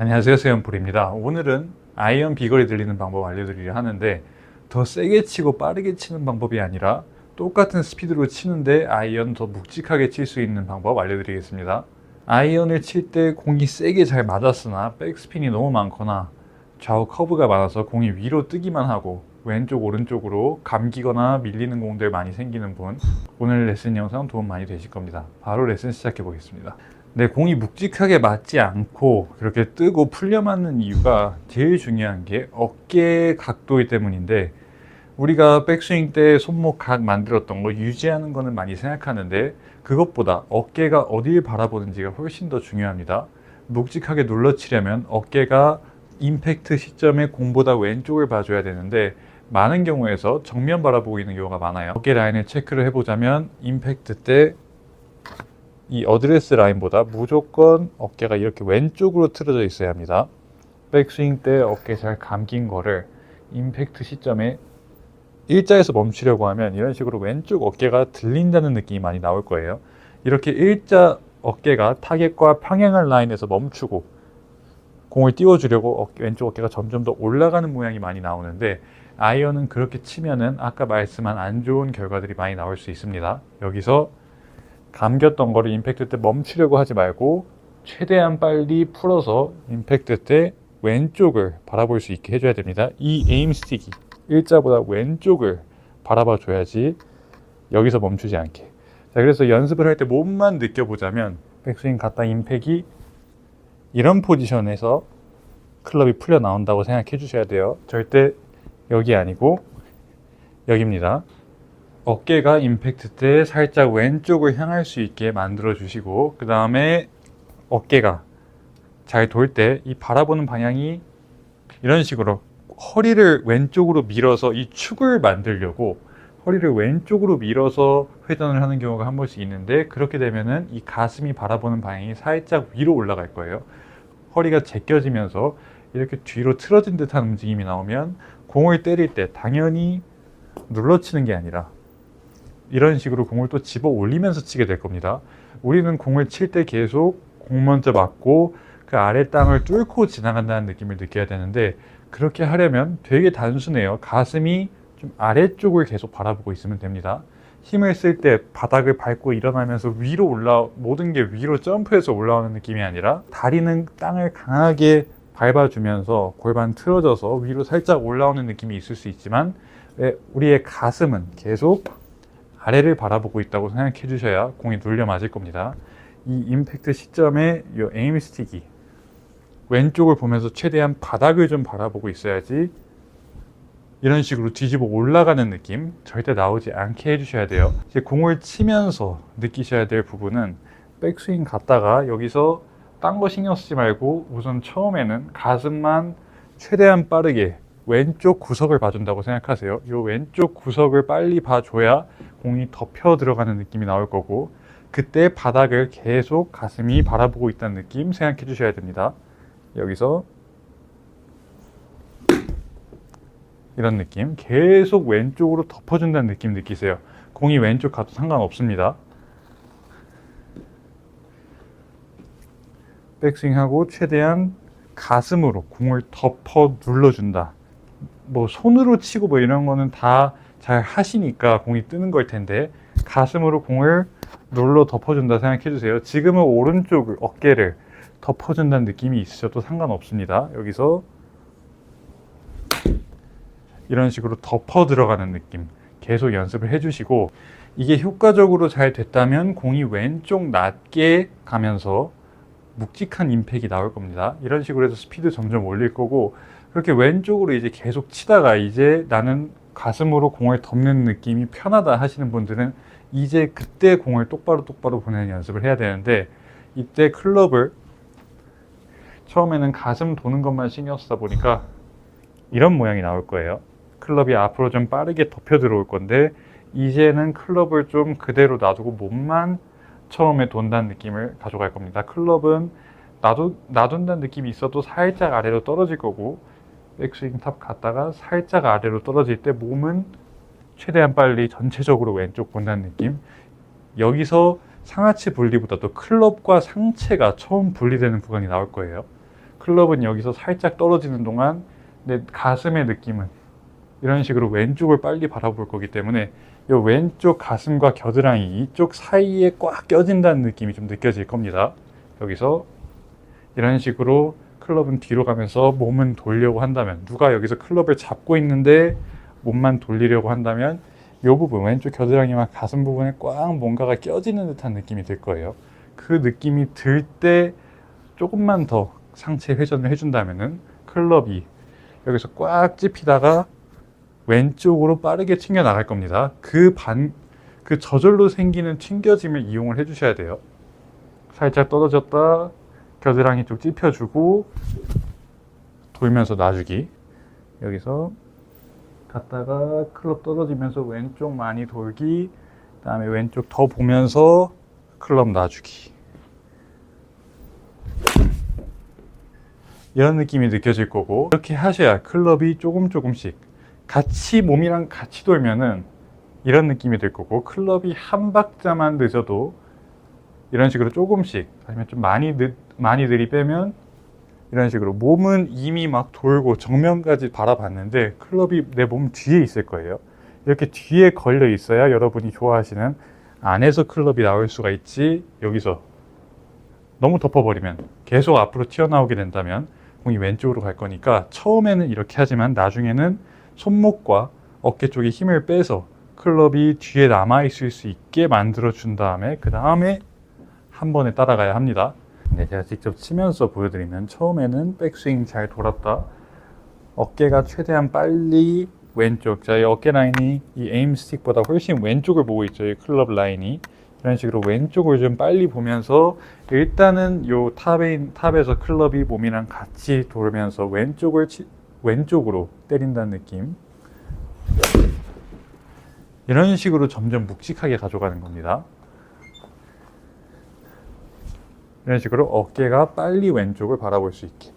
안녕하세요 세연풀입니다. 오늘은 아이언 비거리 들리는 방법 알려드리려 하는데 더 세게 치고 빠르게 치는 방법이 아니라 똑같은 스피드로 치는데 아이언 더 묵직하게 칠 수 있는 방법 알려드리겠습니다. 아이언을 칠 때 공이 세게 잘 맞았으나 백스핀이 너무 많거나 좌우 커브가 많아서 공이 위로 뜨기만 하고 왼쪽 오른쪽으로 감기거나 밀리는 공들 많이 생기는 분. 오늘 레슨 영상 도움 많이 되실 겁니다. 바로 레슨 시작해 보겠습니다 네, 공이 묵직하게 맞지 않고 그렇게 뜨고 풀려 맞는 이유가 제일 중요한 게 어깨 각도이기 때문인데 우리가 백스윙 때 손목 각 만들었던 거 유지하는 거는 많이 생각하는데 그것보다 어깨가 어디를 바라보는지가 훨씬 더 중요합니다. 묵직하게 눌러치려면 어깨가 임팩트 시점에 공보다 왼쪽을 봐줘야 되는데 많은 경우에서 정면 바라보고 있는 경우가 많아요. 어깨 라인을 체크를 해보자면 임팩트 때 이 어드레스 라인보다 무조건 어깨가 이렇게 왼쪽으로 틀어져 있어야 합니다. 백스윙 때 어깨 잘 감긴 거를 임팩트 시점에 일자에서 멈추려고 하면 이런 식으로 왼쪽 어깨가 들린다는 느낌이 많이 나올 거예요. 이렇게 일자 어깨가 타겟과 평행한 라인에서 멈추고 공을 띄워주려고 어깨, 왼쪽 어깨가 점점 더 올라가는 모양이 많이 나오는데 아이언은 그렇게 치면은 아까 말씀한 안 좋은 결과들이 많이 나올 수 있습니다. 여기서 감겼던 거를 임팩트 때 멈추려고 하지 말고 최대한 빨리 풀어서 임팩트 때 왼쪽을 바라볼 수 있게 해줘야 됩니다. 이 에임 스틱이 일자보다 왼쪽을 바라봐 줘야지 여기서 멈추지 않게. 자, 그래서 연습을 할 때 몸만 느껴보자면 백스윙 갔다 임팩이 이런 포지션에서 클럽이 풀려 나온다고 생각해 주셔야 돼요. 절대 여기 아니고 여기입니다. 어깨가 임팩트 때 살짝 왼쪽을 향할 수 있게 만들어 주시고 그 다음에 어깨가 잘 돌 때 이 바라보는 방향이 이런 식으로 허리를 왼쪽으로 밀어서 이 축을 만들려고 허리를 왼쪽으로 밀어서 회전을 하는 경우가 한 번씩 있는데 그렇게 되면은 이 가슴이 바라보는 방향이 살짝 위로 올라갈 거예요. 허리가 제껴지면서 이렇게 뒤로 틀어진 듯한 움직임이 나오면 공을 때릴 때 당연히 눌러치는 게 아니라 이런 식으로 공을 또 집어 올리면서 치게 될 겁니다. 우리는 공을 칠 때 계속 공 먼저 맞고 그 아래 땅을 뚫고 지나간다는 느낌을 느껴야 되는데 그렇게 하려면 되게 단순해요. 가슴이 좀 아래쪽을 계속 바라보고 있으면 됩니다. 힘을 쓸 때 바닥을 밟고 일어나면서 위로 올라 모든 게 위로 점프해서 올라오는 느낌이 아니라 다리는 땅을 강하게 밟아주면서 골반 틀어져서 위로 살짝 올라오는 느낌이 있을 수 있지만 왜 우리의 가슴은 계속 아래를 바라보고 있다고 생각해 주셔야 공이 눌려 맞을 겁니다. 이 임팩트 시점에 이 에임 스틱이 왼쪽을 보면서 최대한 바닥을 좀 바라보고 있어야지 이런 식으로 뒤집어 올라가는 느낌 절대 나오지 않게 해주셔야 돼요. 이제 공을 치면서 느끼셔야 될 부분은 백스윙 갔다가 여기서 딴 거 신경 쓰지 말고 우선 처음에는 가슴만 최대한 빠르게 왼쪽 구석을 봐준다고 생각하세요. 이 왼쪽 구석을 빨리 봐줘야 공이 덮여 들어가는 느낌이 나올 거고 그때 바닥을 계속 가슴이 바라보고 있다는 느낌 생각해 주셔야 됩니다. 여기서 이런 느낌 계속 왼쪽으로 덮어준다는 느낌 느끼세요. 공이 왼쪽 가도 상관없습니다. 백스윙하고 최대한 가슴으로 공을 덮어 눌러준다. 뭐 손으로 치고 뭐 이런 거는 다 잘 하시니까 공이 뜨는 걸 텐데 가슴으로 공을 눌러 덮어준다 생각해 주세요. 지금은 오른쪽 어깨를 덮어준다는 느낌이 있으셔도 상관없습니다. 여기서 이런 식으로 덮어 들어가는 느낌 계속 연습을 해주시고 이게 효과적으로 잘 됐다면 공이 왼쪽 낮게 가면서 묵직한 임팩이 나올 겁니다. 이런 식으로 해서 스피드 점점 올릴 거고 그렇게 왼쪽으로 이제 계속 치다가 이제 나는 가슴으로 공을 덮는 느낌이 편하다 하시는 분들은 이제 그때 공을 똑바로 똑바로 보내는 연습을 해야 되는데 이때 클럽을 처음에는 가슴 도는 것만 신경 쓰다 보니까 이런 모양이 나올 거예요. 클럽이 앞으로 좀 빠르게 덮여 들어올 건데 이제는 클럽을 좀 그대로 놔두고 몸만 처음에 돈다는 느낌을 가져갈 겁니다. 클럽은 놔두, 놔둔다는 느낌이 있어도 살짝 아래로 떨어질 거고 백스윙 탑 갔다가 살짝 아래로 떨어질 때 몸은 최대한 빨리 전체적으로 왼쪽 본다는 느낌. 여기서 상하체 분리보다도 클럽과 상체가 처음 분리되는 구간이 나올 거예요. 클럽은 여기서 살짝 떨어지는 동안 내 가슴의 느낌은 이런 식으로 왼쪽을 빨리 바라볼 거기 때문에 이 왼쪽 가슴과 겨드랑이 이쪽 사이에 꽉 껴진다는 느낌이 좀 느껴질 겁니다. 여기서 이런 식으로 클럽은 뒤로 가면서 몸은 돌려고 한다면 누가 여기서 클럽을 잡고 있는데 몸만 돌리려고 한다면 이 부분 왼쪽 겨드랑이와 가슴 부분에 꽉 뭔가가 껴지는 듯한 느낌이 들 거예요. 그 느낌이 들 때 조금만 더 상체 회전을 해준다면은 클럽이 여기서 꽉 찝히다가 왼쪽으로 빠르게 튕겨 나갈 겁니다. 그 반, 그 저절로 생기는 튕겨짐을 이용을 해주셔야 돼요. 살짝 떨어졌다, 겨드랑이 쪽 찝혀주고, 돌면서 놔주기. 여기서 갔다가 클럽 떨어지면서 왼쪽 많이 돌기, 그 다음에 왼쪽 더 보면서 클럽 놔주기. 이런 느낌이 느껴질 거고, 이렇게 하셔야 클럽이 조금 조금씩 같이 몸이랑 같이 돌면은 이런 느낌이 들 거고 클럽이 한 박자만 늦어도 이런 식으로 조금씩 아니면 좀 많이 늦, 많이 들이빼면 이런 식으로 몸은 이미 막 돌고 정면까지 바라봤는데 클럽이 내 몸 뒤에 있을 거예요. 이렇게 뒤에 걸려 있어야 여러분이 좋아하시는 안에서 클럽이 나올 수가 있지 여기서 너무 덮어버리면 계속 앞으로 튀어나오게 된다면 공이 왼쪽으로 갈 거니까 처음에는 이렇게 하지만 나중에는 손목과 어깨 쪽에 힘을 빼서 클럽이 뒤에 남아 있을 수 있게 만들어 준 다음에 그 다음에 한 번에 따라가야 합니다. 네, 제가 직접 치면서 보여드리면 처음에는 백스윙 잘 돌았다. 어깨가 최대한 빨리 왼쪽, 저희 어깨 라인이 이 에임 스틱보다 훨씬 왼쪽을 보고 있죠. 이 클럽 라인이 이런 식으로 왼쪽을 좀 빨리 보면서 일단은 요 탑에 탑에서 클럽이 몸이랑 같이 돌면서 왼쪽을 치, 왼쪽으로 때린다는 느낌. 이런 식으로 점점 묵직하게 가져가는 겁니다. 이런 식으로 어깨가 빨리 왼쪽을 바라볼 수 있게.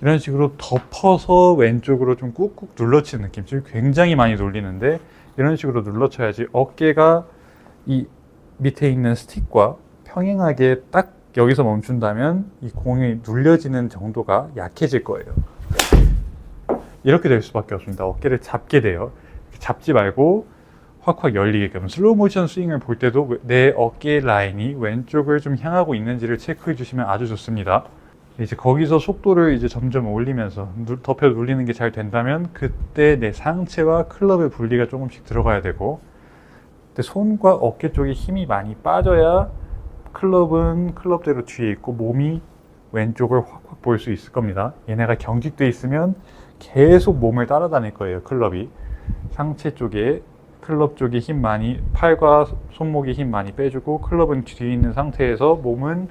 이런 식으로 덮어서 왼쪽으로 좀 꾹꾹 눌러치는 느낌. 지금 굉장히 많이 돌리는데 이런 식으로 눌러쳐야지 어깨가 이 밑에 있는 스틱과 평행하게 딱 여기서 멈춘다면 이 공이 눌려지는 정도가 약해질 거예요. 이렇게 될 수밖에 없습니다. 어깨를 잡게 돼요. 잡지 말고 확확 열리게끔 슬로우 모션 스윙을 볼 때도 내 어깨 라인이 왼쪽을 좀 향하고 있는지를 체크해 주시면 아주 좋습니다. 이제 거기서 속도를 이제 점점 올리면서 누- 덮여 눌리는 게 잘 된다면 그때 내 상체와 클럽의 분리가 조금씩 들어가야 되고 근데 손과 어깨 쪽에 힘이 많이 빠져야 클럽은 클럽대로 뒤에 있고 몸이 왼쪽을 확확 보일 수 있을 겁니다. 얘네가 경직돼 있으면 계속 몸을 따라다닐 거예요. 클럽이 상체 쪽에 클럽 쪽에 힘 많이 팔과 손목에 힘 많이 빼주고 클럽은 뒤에 있는 상태에서 몸은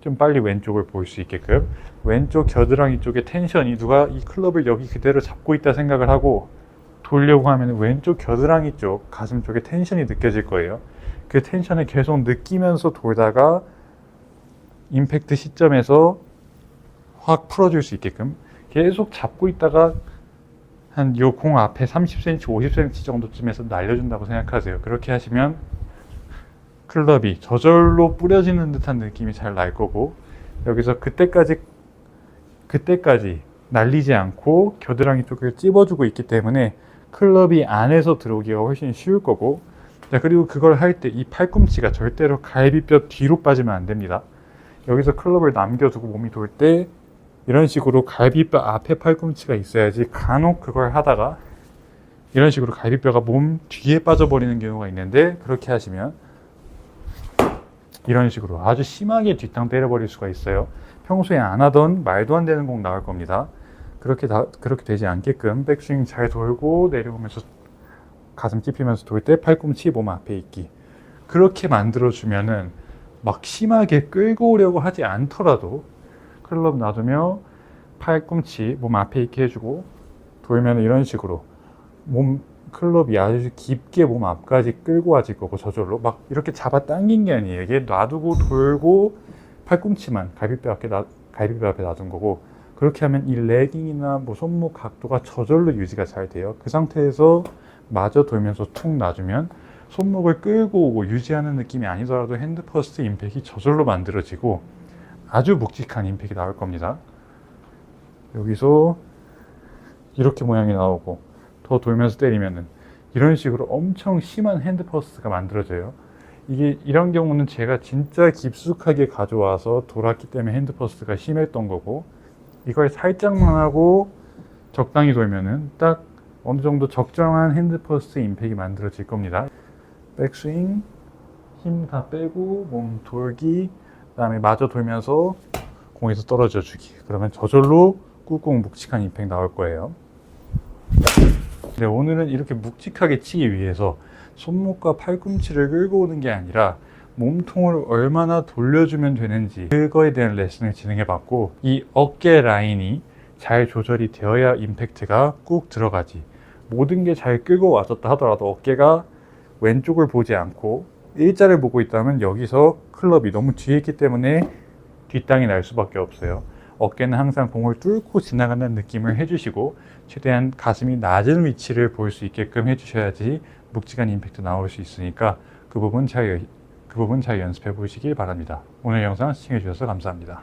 좀 빨리 왼쪽을 볼 수 있게끔 왼쪽 겨드랑이 쪽에 텐션이 누가 이 클럽을 여기 그대로 잡고 있다 생각을 하고 돌려고 하면 왼쪽 겨드랑이 쪽 가슴 쪽에 텐션이 느껴질 거예요. 그 텐션을 계속 느끼면서 돌다가 임팩트 시점에서 확 풀어줄 수 있게끔 계속 잡고 있다가 한 요 공 앞에 30cm, 50cm 정도쯤에서 날려준다고 생각하세요. 그렇게 하시면 클럽이 저절로 뿌려지는 듯한 느낌이 잘 날 거고 여기서 그때까지 그때까지 날리지 않고 겨드랑이 쪽을 찝어주고 있기 때문에 클럽이 안에서 들어오기가 훨씬 쉬울 거고 자 그리고 그걸 할 때 이 팔꿈치가 절대로 갈비뼈 뒤로 빠지면 안 됩니다. 여기서 클럽을 남겨두고 몸이 돌 때 이런 식으로 갈비뼈 앞에 팔꿈치가 있어야지 간혹 그걸 하다가 이런 식으로 갈비뼈가 몸 뒤에 빠져버리는 경우가 있는데 그렇게 하시면 이런 식으로 아주 심하게 뒷땅 때려버릴 수가 있어요. 평소에 안 하던 말도 안 되는 공 나올 겁니다. 그렇게 다, 그렇게 되지 않게끔 백스윙 잘 돌고 내려오면서 가슴 찝히면서 돌 때 팔꿈치 몸 앞에 있기. 그렇게 만들어주면은 막 심하게 끌고 오려고 하지 않더라도 클럽 놔두며 팔꿈치 몸 앞에 있게 해주고 돌면 이런 식으로 몸 클럽이 아주 깊게 몸 앞까지 끌고 와질 거고 저절로 막 이렇게 잡아 당긴 게 아니에요. 이게 놔두고 돌고 팔꿈치만 갈비뼈 앞에 놔, 갈비뼈 앞에 놔둔 거고 그렇게 하면 이 레깅이나 뭐 손목 각도가 저절로 유지가 잘 돼요. 그 상태에서 마저 돌면서 툭 놔주면 손목을 끌고 오고 유지하는 느낌이 아니더라도 핸드 퍼스트 임팩이 저절로 만들어지고 아주 묵직한 임팩이 나올 겁니다. 여기서 이렇게 모양이 나오고 더 돌면서 때리면은 이런 식으로 엄청 심한 핸드 퍼스가 만들어져요. 이게 이런 경우는 제가 진짜 깊숙하게 가져와서 돌았기 때문에 핸드 퍼스가 심했던 거고 이걸 살짝만 하고 적당히 돌면은 딱 어느 정도 적정한 핸드 퍼스트 임팩이 만들어질 겁니다. 백스윙 힘 다 빼고 몸 돌기 그 다음에 마저 돌면서 공에서 떨어져 주기 그러면 저절로 꾹꾹 묵직한 임팩 나올 거예요. 네, 오늘은 이렇게 묵직하게 치기 위해서 손목과 팔꿈치를 끌고 오는 게 아니라 몸통을 얼마나 돌려주면 되는지 그거에 대한 레슨을 진행해 봤고 이 어깨 라인이 잘 조절이 되어야 임팩트가 꾹 들어가지 모든 게 잘 끌고 와졌다 하더라도 어깨가 왼쪽을 보지 않고 일자를 보고 있다면 여기서 클럽이 너무 뒤에 있기 때문에 뒷땅이 날 수밖에 없어요. 어깨는 항상 공을 뚫고 지나가는 느낌을 해주시고 최대한 가슴이 낮은 위치를 볼 수 있게끔 해주셔야지 묵직한 임팩트 나올 수 있으니까 그 부분 잘, 그 부분 잘 연습해 보시길 바랍니다. 오늘 영상 시청해 주셔서 감사합니다.